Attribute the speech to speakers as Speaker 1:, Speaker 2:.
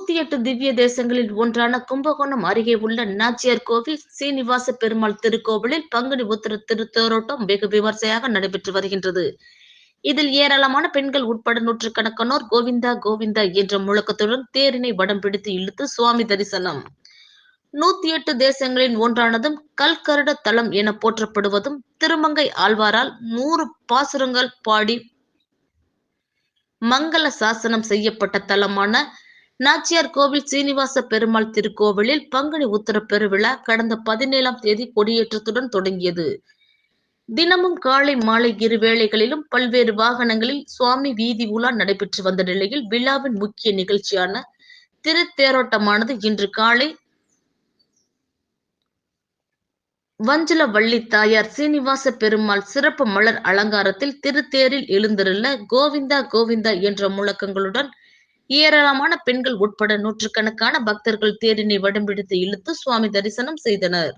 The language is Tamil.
Speaker 1: நூத்தி எட்டு திவ்ய தேசங்களில் ஒன்றான கும்பகோணம் அருகே உள்ள நாச்சியார் கோவில் சீனிவாச பெருமாள் திருக்கோவிலில் பங்குனி உத்திர திருத்தேரோட்டம் வெகு விமர்சையாக நடைபெற்று வருகின்றது. இதில் ஏராளமான பெண்கள் உட்பட நூற்றுக்கணக்கானோர் கோவிந்தா கோவிந்தா என்ற முழக்கத்துடன் தேரினை வடம் பிடித்து இழுத்து சுவாமி தரிசனம். நூத்தி எட்டு தேசங்களின் ஒன்றானதும் கல்கருட தலம் என போற்றப்படுவதும் திருமங்கை ஆழ்வாரால் நூறு பாசுரங்கள் பாடி மங்கள சாசனம் செய்யப்பட்ட தலமான நாச்சியார் கோவில் சீனிவாச பெருமாள் திருக்கோவிலில் பங்குனி உத்தர பெருவிழா கடந்த பதினேழாம் தேதி கொடியேற்றத்துடன் தொடங்கியது. தினமும் காலை மாலை இரு வேளைகளிலும் பல்வேறு வாகனங்களில் சுவாமி வீதி உலா நடைபெற்று வந்த நிலையில் விழாவின் முக்கிய நிகழ்ச்சியான திருத்தேரோட்டமானது இன்று காலை வஞ்சல வள்ளி தாயார் சீனிவாச பெருமாள் சிறப்பு மலர் அலங்காரத்தில் திருத்தேரில் எழுந்திருள்ள கோவிந்தா கோவிந்தா என்ற முழக்கங்களுடன் ஏராளமான பெண்கள் உட்பட நூற்றுக்கணக்கான பக்தர்கள் தேரினை வடம்பிடித்து இழுத்து சுவாமி தரிசனம் செய்தனர்.